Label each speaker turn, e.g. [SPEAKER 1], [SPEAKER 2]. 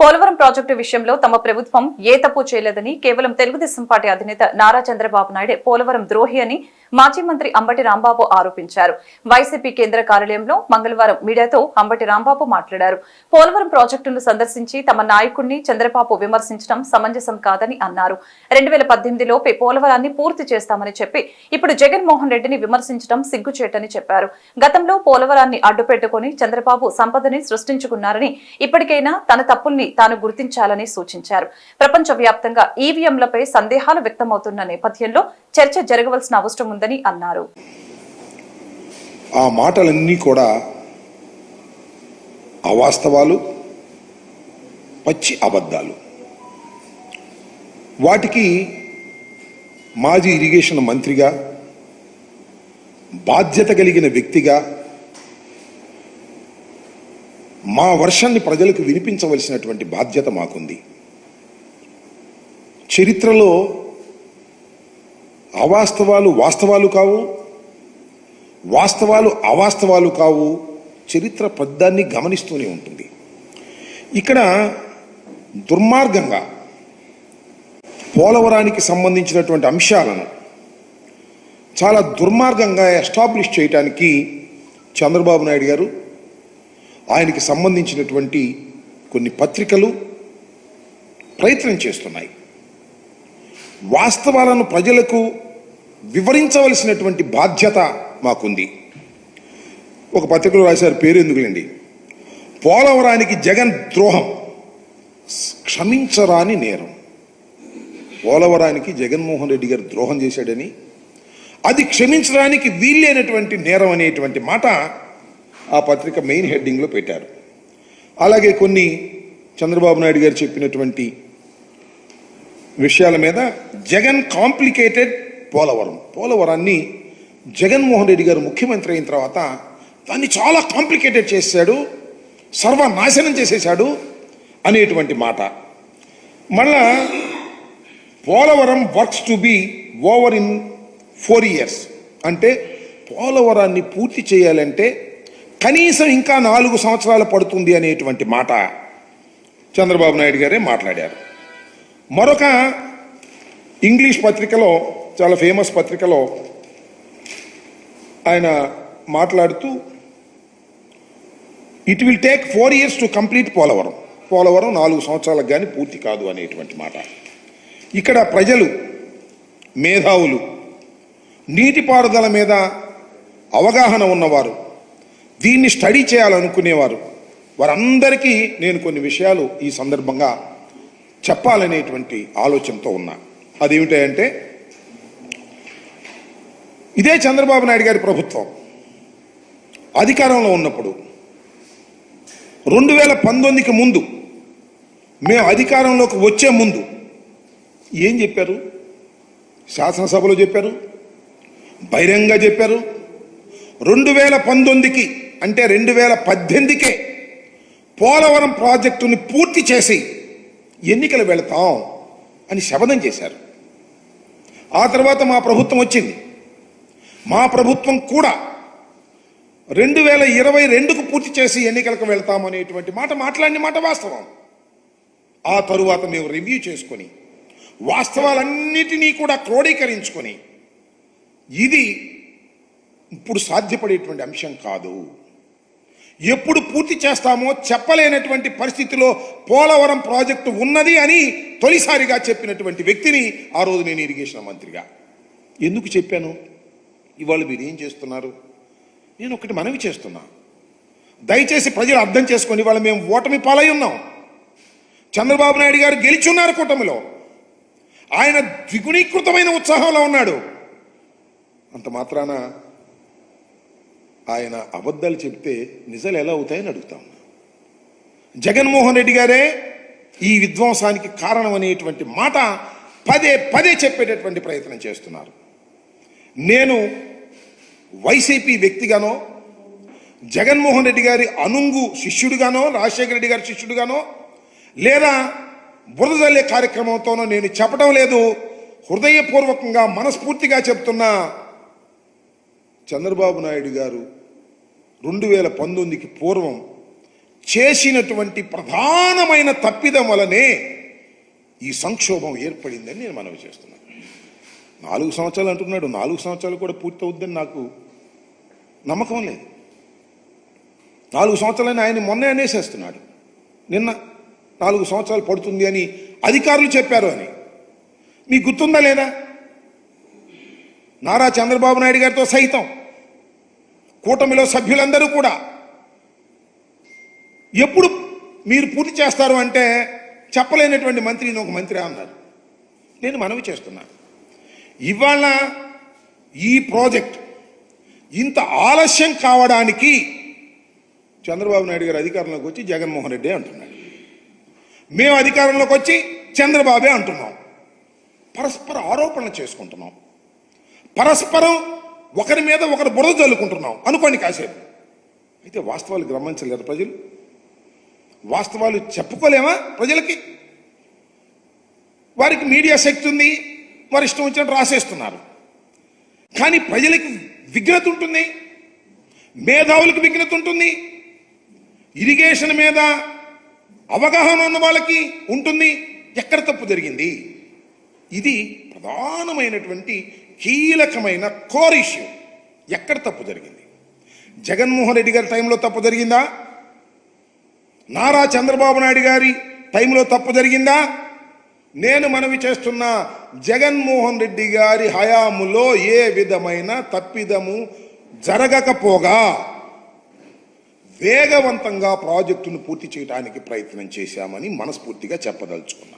[SPEAKER 1] Polavaram project విషయంలో తమ ప్రభుత్వం ఏ తప్పు చేయలేదని కేవలం తెలుగుదేశం పార్టీ అధినేత నారా చంద్రబాబు నాయుడే పోలవరం ద్రోహి అని మాజీ మంత్రి అంబటి రాంబాబు ఆరోపించారు వైసీపీ కేంద్ర కార్యాలయంలో మంగళవారం మీడియాతో అంబటి రాంబాబు మాట్లాడారు పోలవరం ప్రాజెక్టును సందర్శించి తమ నాయకుడిని చంద్రబాబు విమర్శించడం సమంజసం కాదని అన్నారు రెండు వేల పద్దెనిమిదిలోపే పోలవరాన్ని పూర్తి చేస్తామని చెప్పి ఇప్పుడు జగన్మోహన్ రెడ్డిని విమర్శించడం సిగ్గుచేటని చెప్పారు గతంలో పోలవరాన్ని అడ్డుపెట్టుకుని చంద్రబాబు సంపదని సృష్టించుకున్నారని ఇప్పటికైనా తన తప్పుల్ని తాను గుర్తించాలని సూచించారు ప్రపంచ వ్యాప్తంగా ఈవీఎంలపై సందేహాలు వ్యక్తమవుతున్న నేపథ్యంలో చర్చ జరగవలసిన అవసరం ఉందని అన్నారు
[SPEAKER 2] ఆ మాటలన్నీ కూడా అవాస్తవాలు పచ్చి అబద్ధాలు వాటికి మాజీ ఇరిగేషన్ మంత్రిగా బాధ్యత కలిగిన వ్యక్తిగా మా వర్షాన్ని ప్రజలకు వినిపించవలసినటువంటి బాధ్యత మాకుంది చరిత్రలో అవాస్తవాలు వాస్తవాలు కావు వాస్తవాలు అవాస్తవాలు కావు చరిత్ర పద్దాన్ని గమనిస్తూనే ఉంటుంది ఇక్కడ దుర్మార్గంగా పోలవరానికి సంబంధించినటువంటి అంశాలను చాలా దుర్మార్గంగా ఎస్టాబ్లిష్ చేయడానికి చంద్రబాబు నాయుడు గారు ఆయనకి సంబంధించినటువంటి కొన్ని పత్రికలు ప్రయత్నం చేస్తున్నాయి వాస్తవాలను ప్రజలకు వివరించవలసినటువంటి బాధ్యత మాకుంది ఒక పత్రికలో రాశారు పేరు ఎందుకులేండి పోలవరానికి జగన్ ద్రోహం క్షమించరాని నేరం పోలవరానికి జగన్మోహన్ రెడ్డి గారు ద్రోహం చేశాడని అది క్షమించడానికి వీల్లేనటువంటి నేరం అనేటువంటి మాట ఆ పత్రిక మెయిన్ హెడ్డింగ్లో పెట్టారు అలాగే కొన్ని చంద్రబాబు నాయుడు గారు చెప్పినటువంటి విషయాల మీద జగన్ కాంప్లికేటెడ్ పోలవరం పోలవరాన్ని జగన్మోహన్ రెడ్డి గారు ముఖ్యమంత్రి అయిన తర్వాత దాన్ని చాలా కాంప్లికేటెడ్ చేశాడు సర్వనాశనం చేసేశాడు అనేటువంటి మాట మళ్ళా Polavaram works to be over in four years అంటే పోలవరాన్ని పూర్తి చేయాలంటే కనీసం ఇంకా నాలుగు సంవత్సరాలు పడుతుంది అనేటువంటి మాట చంద్రబాబు నాయుడు గారే మాట్లాడారు మరొక ఇంగ్లీష్ పత్రికలో చాలా ఫేమస్ పత్రికలో ఆయన మాట్లాడుతూ it will take four years to complete Polavaram Polavaram నాలుగు సంవత్సరాలకు కానీ పూర్తి కాదు అనేటువంటి మాట ఇక్కడ ప్రజలు మేధావులు నీటిపారుదల మీద అవగాహన ఉన్నవారు దీన్ని స్టడీ చేయాలనుకునేవారు వారందరికీ నేను కొన్ని విషయాలు ఈ సందర్భంగా చెప్పాలనేటువంటి ఆలోచనతో ఉన్నా అదేమిటంటే ఇదే చంద్రబాబు నాయుడు గారి ప్రభుత్వం అధికారంలో ఉన్నప్పుడు రెండు వేల పంతొమ్మిదికి ముందు మేము అధికారంలోకి వచ్చే ముందు ఏం చెప్పారు శాసనసభలో చెప్పారు బహిరంగ చెప్పారు రెండు వేల పంతొమ్మిదికి అంటే రెండు వేల పద్దెనిమిదికే పోలవరం ప్రాజెక్టుని పూర్తి చేసి ఎన్నికలు వెళతాం అని శపథం చేశారు ఆ తర్వాత మా ప్రభుత్వం వచ్చింది మా ప్రభుత్వం కూడా రెండు వేల ఇరవై రెండుకు పూర్తి చేసి ఎన్నికలకు వెళ్తామనేటువంటి మాట మాట్లాడిన మాట వాస్తవం ఆ తరువాత మేము రివ్యూ చేసుకొని వాస్తవాలన్నిటినీ కూడా క్రోడీకరించుకొని ఇది ఇప్పుడు సాధ్యపడేటువంటి అంశం కాదు ఎప్పుడు పూర్తి చేస్తామో చెప్పలేనటువంటి పరిస్థితిలో పోలవరం ప్రాజెక్టు ఉన్నది అని తొలిసారిగా చెప్పినటువంటి వ్యక్తిని ఆ రోజు నేను ఇరిగేషన్ మంత్రిగా ఎందుకు చెప్పాను ఇవాళ మీరు ఏం చేస్తున్నారు నేను ఒకటి మనవి చేస్తున్నా దయచేసి ప్రజలు అర్థం చేసుకొని ఇవాళ మేము ఓటమి పాలై ఉన్నాం చంద్రబాబు నాయుడు గారు గెలిచున్నారు కూటమిలో ఆయన ద్విగుణీకృతమైన ఉత్సాహంలో ఉన్నాడు అంత మాత్రాన ఆయన అబద్ధాలు చెప్తే నిజాలు ఎలా అవుతాయని అడుగుతాం జగన్మోహన్ రెడ్డి గారే ఈ విధ్వంసానికి కారణం అనేటువంటి మాట పదే పదే చెప్పేటటువంటి ప్రయత్నం చేస్తున్నారు నేను వైసీపీ వ్యక్తిగానో జగన్మోహన్ రెడ్డి గారి అనుంగు శిష్యుడిగానో రాజశేఖర రెడ్డి గారి శిష్యుడిగానో లేదా బురదజల్లే కార్యక్రమంతోనో నేను చెప్పడం లేదు హృదయపూర్వకంగా మనస్ఫూర్తిగా చెప్తున్న చంద్రబాబు నాయుడు గారు రెండు వేల పంతొమ్మిదికి పూర్వం చేసినటువంటి ప్రధానమైన తప్పిదం వలనే ఈ సంక్షోభం ఏర్పడిందని నేను మనవి చేస్తున్నాను నాలుగు సంవత్సరాలు అంటున్నాడు నాలుగు సంవత్సరాలు కూడా అవుద్దని నాకు నమ్మకం లేదు నాలుగు సంవత్సరాలని ఆయన మొన్నే అనేసేస్తున్నాడు నిన్న నాలుగు సంవత్సరాలు పడుతుంది అని అధికారులు చెప్పారు అని మీకు గుర్తుందా లేదా నారా చంద్రబాబు నాయుడు గారితో సహితం కూటమిలో సభ్యులందరూ కూడా ఎప్పుడు మీరు పూర్తి చేస్తారు అంటే చెప్పలేనటువంటి మంత్రి ఒక మంత్రి అన్నారు నేను మనవి చేస్తున్నాను ఇవాళ ఈ ప్రాజెక్ట్ ఇంత ఆలస్యం కావడానికి చంద్రబాబు నాయుడు గారు అధికారంలోకి వచ్చి జగన్మోహన్ రెడ్డి అంటున్నాడు మేము అధికారంలోకి వచ్చి చంద్రబాబే అంటున్నాం పరస్పర ఆరోపణలు చేసుకుంటున్నాం పరస్పరం ఒకరి మీద ఒకరు బురద చల్లుకుంటున్నాం అనుకోండి కాసేపు అయితే వాస్తవాలు గమనించలేరు ప్రజలు వాస్తవాలు చెప్పుకోలేమా ప్రజలకి వారికి మీడియా శక్తి ఉంది వారి ఇష్టం వచ్చినట్టు రాసేస్తున్నారు కానీ ప్రజలకి విఘ్నత ఉంటుంది మేధావులకు విఘ్నత ఉంటుంది ఇరిగేషన్ మీద అవగాహన ఉన్న వాళ్ళకి ఉంటుంది ఎక్కడ తప్పు జరిగింది ఇది ప్రధానమైనటువంటి కీలకమైన కోర్ ఇష్యూ ఎక్కడ తప్పు జరిగింది జగన్మోహన్ రెడ్డి గారి టైంలో తప్పు జరిగిందా నారా చంద్రబాబు నాయుడు గారి టైంలో తప్పు జరిగిందా నేను మనవి చేస్తున్న జగన్మోహన్ రెడ్డి గారి హయాములో ఏ విధమైన తప్పిదము జరగకపోగా వేగవంతంగా ప్రాజెక్టును పూర్తి చేయడానికి ప్రయత్నం చేశామని మనస్ఫూర్తిగా చెప్పదలుచుకున్నాను